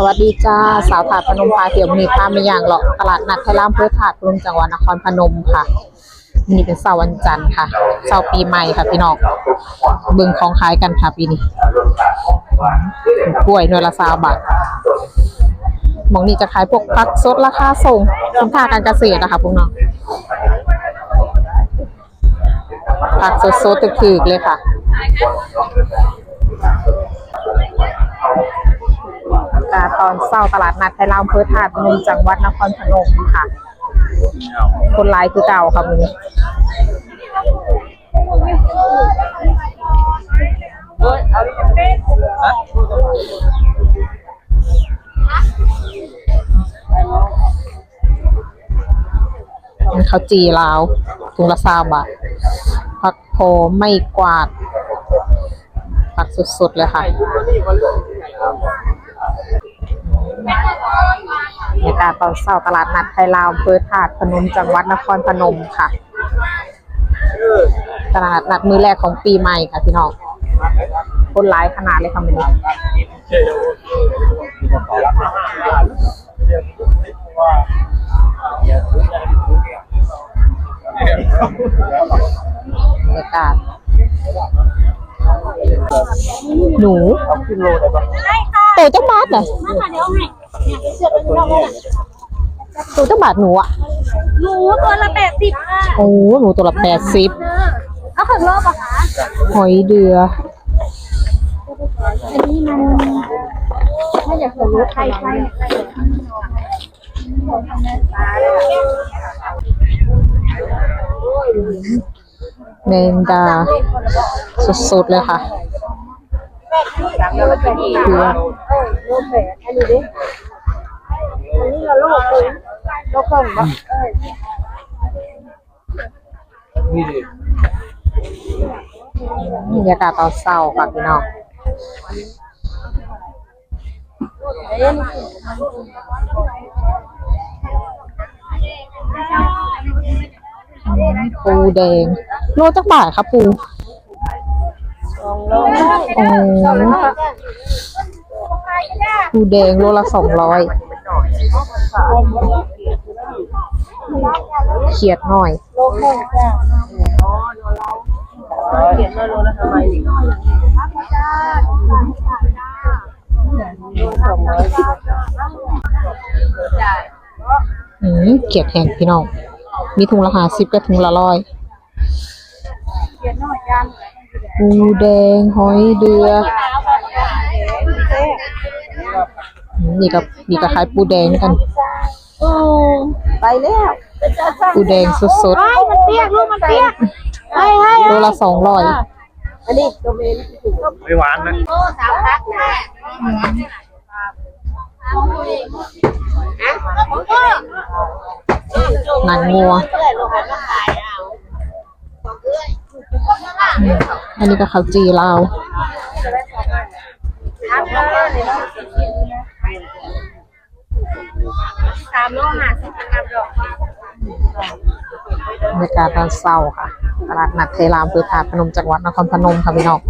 สวัสดีจ้า สาวถาดพนมพาเที่ยวมีพาไม่ย่างหรอกตลาดนัดไทยรามเพื่อถาดพนมจังหวัดนครพนมค่ะนี่เป็นเสาร์วันจันทร์ค่ะเสาร์ปีใหม่ค่ะพี่น้องเบิ่งของขายกันค่ะปีนี้กล้วยหน่วยละสาบาทมองนี้จะขายพวกผักสดราคาส่งสินค้าการเกษตรนะคะพวกน้องผักสดๆถึกๆเลยค่ะ อนเศร้าตลาดนัดไทยรามเพื่อถาดพนมจังหวัดนครพนมค่ะ คนร้ายคือเก่าค่ะมึงเขาจีลาวถุงละซาบาทผักโพไม่กวาดผักสดๆเลยค่ะ บรรยากาศตอนเช้าตลาดนัดไทยลาวอำเภอถาดพนมจังหวัดนครพนมค่ะ ตลาดนัดมือแรกของปีใหม่ค่ะพี่น้องคนร้ายขนาดเลยค่ะมันนี้บรรยากาศหนู โตจังบาทเลยตัวเจ้าบาทหนูอะหนูตัวละแปดสิบค่ะโอ้หนูตัวละแปดสิบเอาขังรอบอะคะหอยเดือ อันนี้มันถ้าอยากจะรู้ใครใครแมงดาสดๆเลยค่ะเผือก โลแปดอันนี้ดิอันนี้เราโลกเลยโลกคนปะเออบรรยากาศตอนเช้าค่ะพี่น้องปูแดง โลจักบาทครับปูสองโลโอ้ ปูแดงโลละสองร้อยเขียดหน่อยโลแค่จ้าเขียนมาโลละทำไมนี่สองร้อยอืมเขียดแห้งพี่น้อง มีถุงละห้าสิบกับถุงละร้อยเขียนน้อยจังปูแดงหอยเดืออืม นี่กับนี่ก็ขายปูแดงด้วยกันโอ้ไปแล้วปูแดงสดไอ้มันเปียกลูกมันเปียกให้ให้ๆโลละสองร้อยอันนี้ตัวเมนไม่หวานนะโอ้สาวพักนะหนังงัวอืมอันนี้ก็ข้าวจีลาว สามโลห้าสิบกรัมดอก บ รรยากาศตอนเช้าค่ะ ตลาดนัดเทรามอำเภอถาดพนมจังหวัดนครพนมค่ะพี่น้อง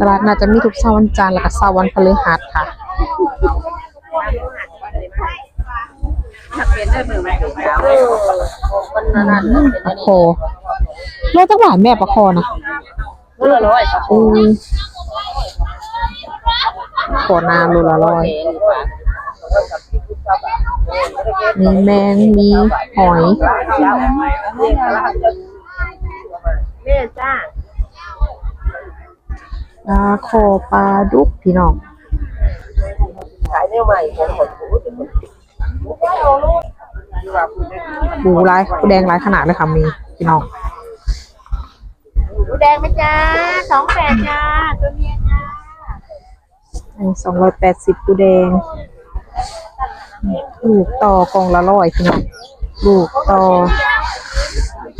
ตลาดนัดจะมีทุกเช้าวันจันทร์และก็เช้าวันพฤหัสค่ะเออมันนั่นอืมปลาโคโลจักบาทแม่ปลาโคนะโลละร้อยอือโคนาโลละร้อย มีแมง มีหอย แม่จ้าปลาโคปลาดุกพี่น้อง ขายแนวใหม่ของผมปูลายปูแดงลายขนาดเลยค่ะมีพี่น้องหมูแดงไหมจ้าสองแปดจ้าตัวเมียจ้าอันสองร้อยแปดสิบปูแดง ลูกต่อกองละร้อยพี่น้องลูกต่อ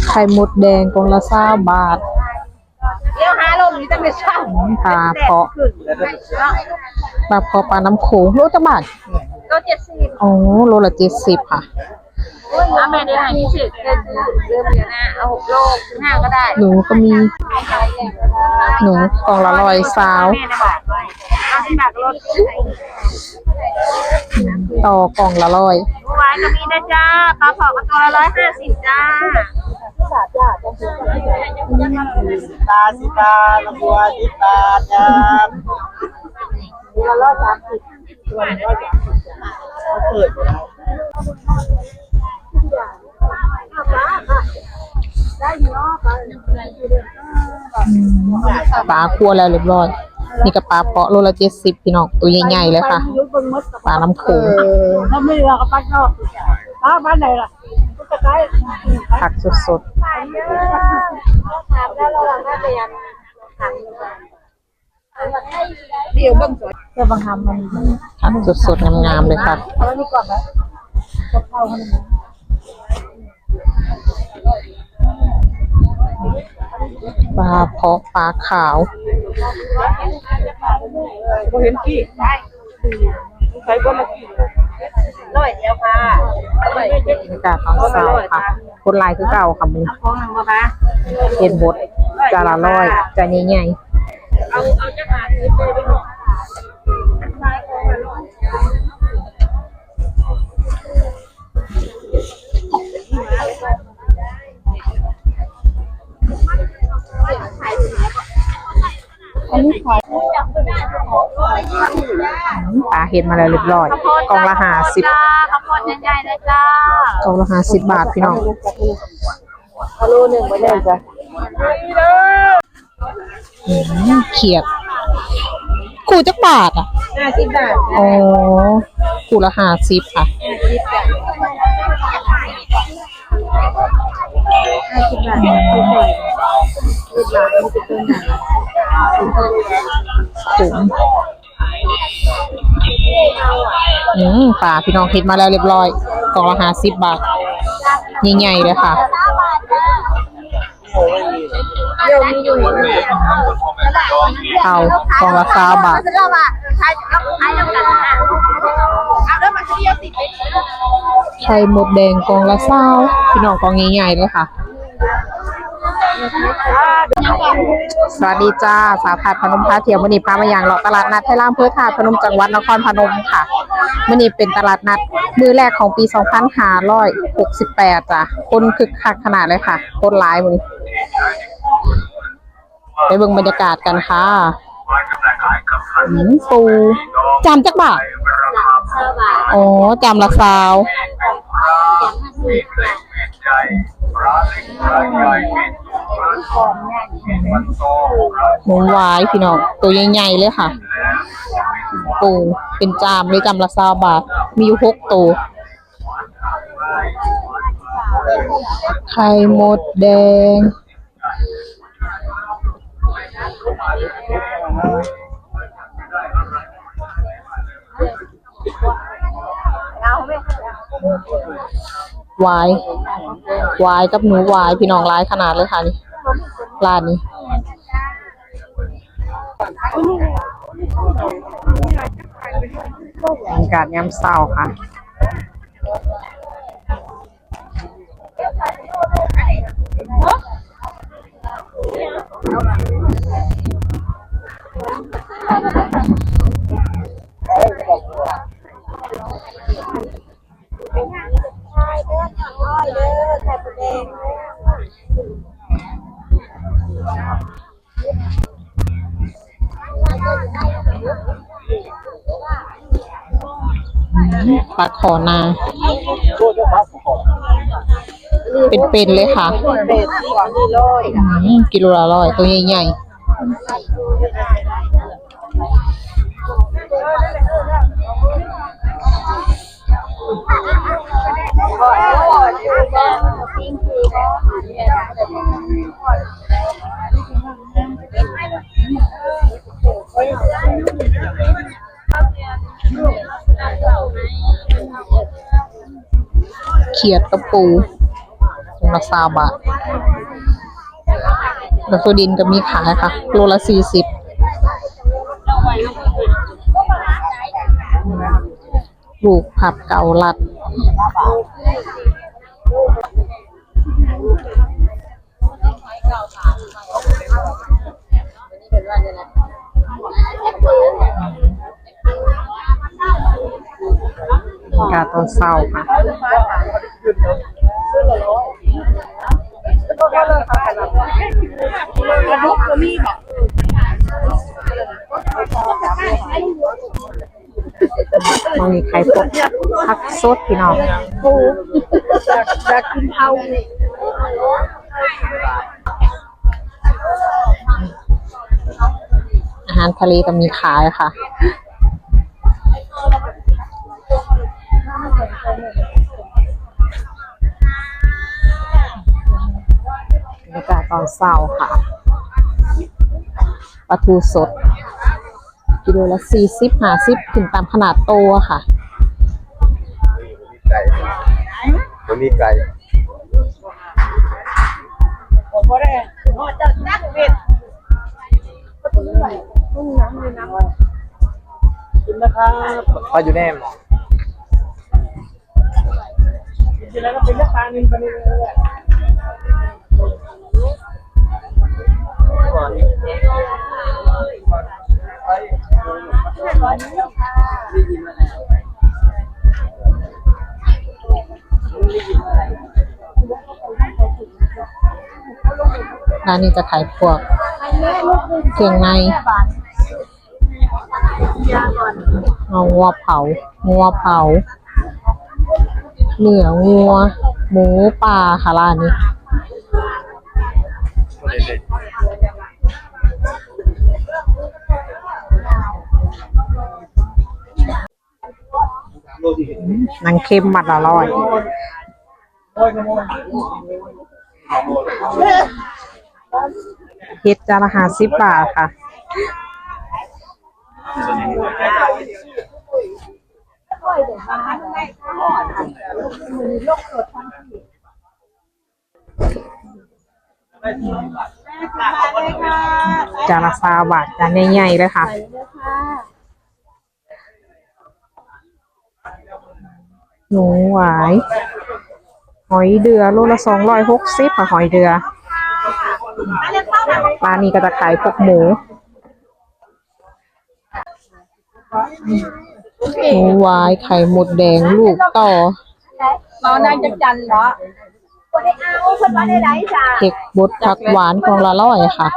ไข่มดแดงกองละสาบาทเดี๋ยวหาลมนี้จะไม่เช่าปลาเพาะปลาเพาะปลาน้ำโขงโลจะบาทก็เจ็ดสิบอ๋อโลละเจ็ดสิบค่ะเอาแม่ได้พิเศษเริ่มเริ่มเดือนหน้าเอาหกโลถึงห้าก็ได้หนูก็มี หนูกล่องละร้อยสาวแม่ได้บอกเอาสิบบาทลดต่อกล่องละร้อยเมื่อวานก็มีนะจ้าปลาเผาก็ตัวละร้อยห้าสิบจ้าตาสิตาละบัวสิตาจ้าตัวละร้อยสามสิบตัวละร้อยสาม คั่วแล้วเรียบร้อย นี่ก็ปลาเพาะโลละเจ็ดสิบพี่น้องตัวใหญ่ๆเลยค่ะ ปลาน้ำโขงถ้าไม่เหลือก็ปัดนอกป้าบ้านไหนล่ะก็ใกล้ผักสดถามแล้วเราหน้าเรียนเดี๋ยวเบิ่งสวยเดี๋ยวบังคับมันๆผักสดๆงามๆเลยค่ะเอาอันนี้ก่อนไหมกะเพรา ปลาเพาะปลาขาวบ่เห็นกี่ได้ใช้ก็มากี่ร้อยเดียวค่ะร้อยเดียวบรรยากาศตอนเช้าค่ะคนลายคือเก่าค่ะมือเอาของหนึ่งมาปะเห็นบดจานละร้อยจานใหญ่เอาเอาจะมาซื้อ ไปเป็นๆปลาเห็ดมาแล้วเรียบร้อยกล่องละห้าสิบจ้าข้าวโพดใหญ่ๆเลยจ้ากล่องละห้าสิบบาทพี่น้องโลหนึ่งมาเลยจ้ะอืมเขียดคู่จักบาทอะห้าสิบบาทอ๋อคู่ละห้าสิบค่ะห้าสิบบาท ห้าสิบบาทสิบบาทมันจะเป็นไหนถุงอืมปลาพี่น้องเห็ดมาแล้วเรียบร้อยกล่องละห้าสิบบาทใหญ่ๆเลยค่ะเดี๋ยวมีอยู่เอากล่องละสามบาทใช้เราใช้แล้วกันนะเอาแล้วมดไข่มดแดงกล่องละเศร้าพี่น้องกล่องใหญ่ๆเลยค่ะ สวัสดีจ้า สาธาตุพนมพาเที่ยวมณีพามาอย่างเลาะตลาดนัดไทยล่ามเพื่อถาดพนมจังหวัดนครพนมค่ะมณีเป็นตลาดนัดมือแรกของปี 2568 จ้ะ คนคึกคักขนาดเลยค่ะ คนหลายมือนี้ไปเบิ่งบรรยากาศกันค่ะอืมปูจามจักบาทอ๋อจามละซาว หมูหวายพี่น้องตัวใหญ่ๆเลยค่ะ ปูเป็นจามเลยจามละซาบาทมีอยู่หกตัวไข่มดแดงหวาย วายกับหนูวายพี่น้องร้ายขนาดเลยค่ะนี่ร้านนี้บรรยากาศยามเศร้าค่ะ ปลาขอนา เป็นๆเลยค่ะเป็ดสองกิโลอืมกิโลละร้อยตัวใหญ่ๆ ขียดกระปูถุงละสามบาทแล้วตัวดินก็มีขายค่ะ โลละสี่สิบลูกผับเก่าลัด กาตอนเศร้าค่ะ มองมีใครพบพักสดพี่น้องอยากกินเอาอาหารทะเลก็มีขายค่ะ รยากาศตอนเช้าค่ะปลาทูสดกิโลละสี่สิบห้าสิบถึงตามขนาดโตอะค่ะไก่มันมีไก่ผมก็ได้โอ้จะจักเม็ดกินนะครับป้าอยู่แน่หมอกินแล้วก็เป็นราคาหนึ่งไปเลย ร้านนี้จะขายพวกเครื่องในเอางัวเผา งัวเผา เหนืองัว หมูปลาค่ะร้านนี้ หนังเค็มมัดละร้อยโอ้ยขโมยเฮ็ดจานละห้าสิบบาทค่ะจานละสาบาทจานใหญ่ๆเลยค่ะ หนูหวาย หอยเดือโลละสองร้อยหกสิบค่ะหอยเดือร้านนี้ก็จะขายพวกหมูหมูหวายไข่หมดแดงลูกต่อเรานางจะจันเหรอคนได้เอาคนมาได้ไรจ้าเห็กบดผักหวานของละร้อยค่ะ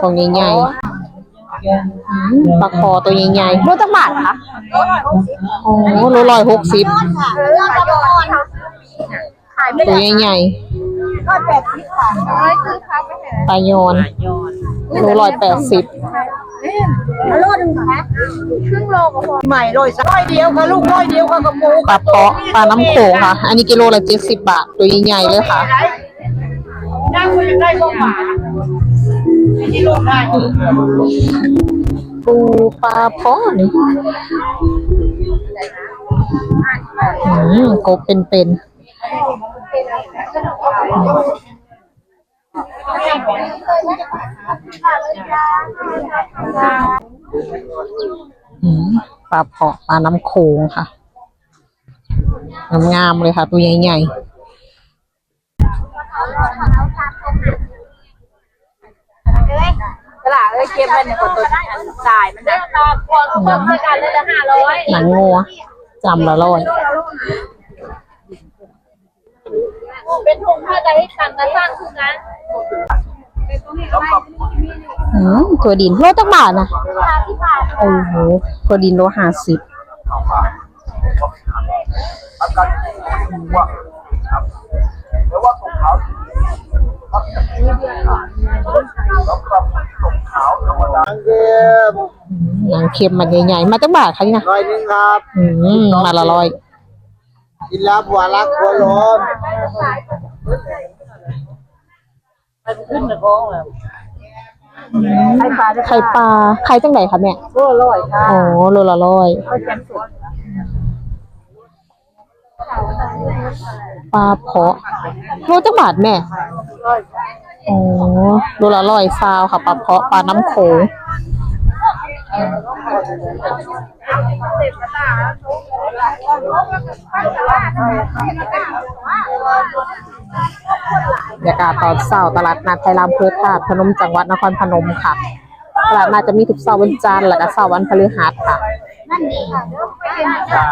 ของใหญ่ๆอืม ปลาคอตัวใหญ่ๆโลจักบาทคะโอ้โลร้อยหกสิบเรื่องกระบอกขายไม่ตัวได้ใหญ่ก็แปดสิบค่ะร้อยคือครับไม่เห็นๆปลายอนโลร้อยแปดสิบโลหนึ่งค่ะครึ่งโลก็พอใหม่ร้อยสักร้อยเดียวค่ะลูกร้อยเดียวค่ะกระปูปลาเพาะปลาน้ำโขงค่ะ อันนี้กิโลละเจ็ดสิบบาท ตัวใหญ่ๆเลยค่ะนั่งคุยได้ก็หมาอันนี้ลูกได้ ปูปลาเพาะนี่อืมกบเป็นๆอืมปลาเพาะปลาน้ำโขงค่ะ งามๆเลยค่ะ ตัวใหญ่ตลาด เอ้ยเก็บไว้ในคนตัวตายมันนะตาควงควงเพื่อกันเลยละห้าร้อยๆหนังงัวจำละร้อยเป็นถุงเพื่อใจให้ตังกันสร้างคือกันอืมตัวดินโลจักบาทนะห้าสิบบาทโอ้โหตัวดินโลห้าสิบทางเกม หนังเค็มมันใหญ่ๆมาจักบาทคะนี่นะร้อยหนึงครับอืมมาละร้อยกินแล้วบัวรักบัวร้อนมันขึ้นนะก้องแบบไข่ปลาไข่ปลาไข่จังไหนคะแม่ก็อร่อยค่ะอ๋อโลละร้อยเขาแจมสด ปลาเพาะโลจักบาทแม่อ๋อโลละร้อยซาวค่ะปลาเพาะปลาน้ำโขงบรรยากาศตอนเช้าตลาดนัดไทยรามเพื่อถาดพนมจังหวัดนครพนมค่ะ ตลาดนัดจะมีทุกเสาร์วันจันทร์และก็เสาร์วันพฤหัสค่ะ นั่นดีค่ะเด้อไม่เป็นไรบ้า